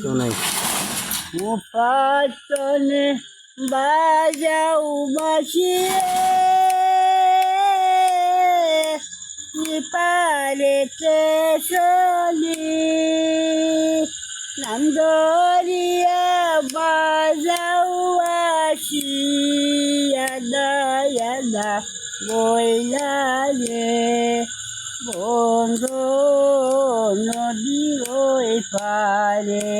কেউ নাই পাটনে বাজাও বাসিয়ে পারেতে চলি নন্দরিয়া বাজাও আসি আদা আদা বইলা বন্ধু নদীর পারে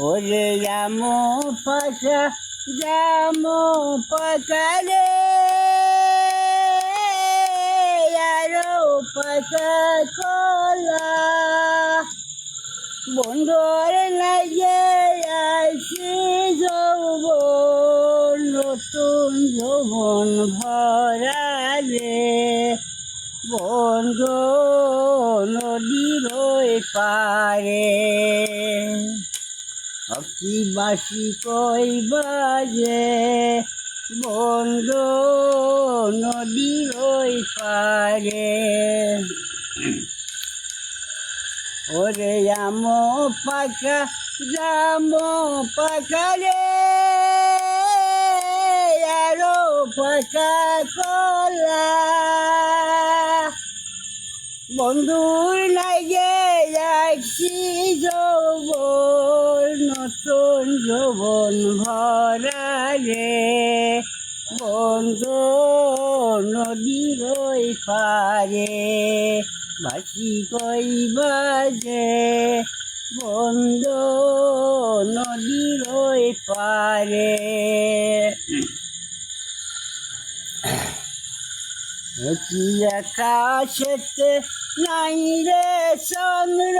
ওরে জামো পাশা জামো পাকারে আরও পাশা কলা বন্ধুর লাগে বন্ধু নদীর পারে। অকি বাসি কই বাজে? বন্ধু নদীর পারে। ওরে আমো পাকা জামো পাকা রে। আরও পাকা কলা বন্ধুর লাগে যাচ্ছি যৌবন, নতুন যৌবন ভরা রে বন্ধু নদীর ওই পারে বাসি কই বাজে। বন্ধু নদীর ওই পারে। কি আকাশেতে নাই রে চন্দ্র,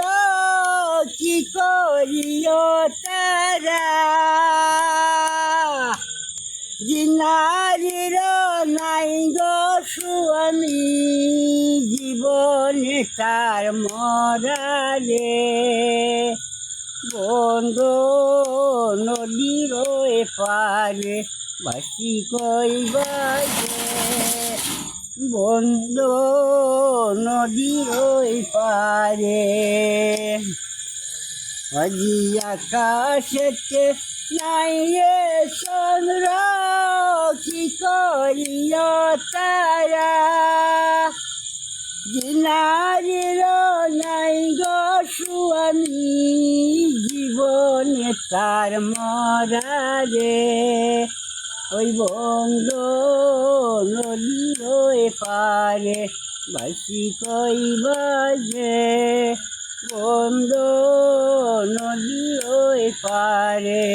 কি করিও তারা? জিনারির নাই গো স্বামী জীবনে তার মরারে বন্ধু নদীর পারে, বাসি কই বাজে বন্ধু নদীর ওই পারে আজি আকাশেতে নাই রে চন্দ্র, কি করিও তারা? নাই গো জীবনে তার মরারে। ওই বন্ধু নদী পারে বাসি কই বাজে? বন্ধু নদী পারে।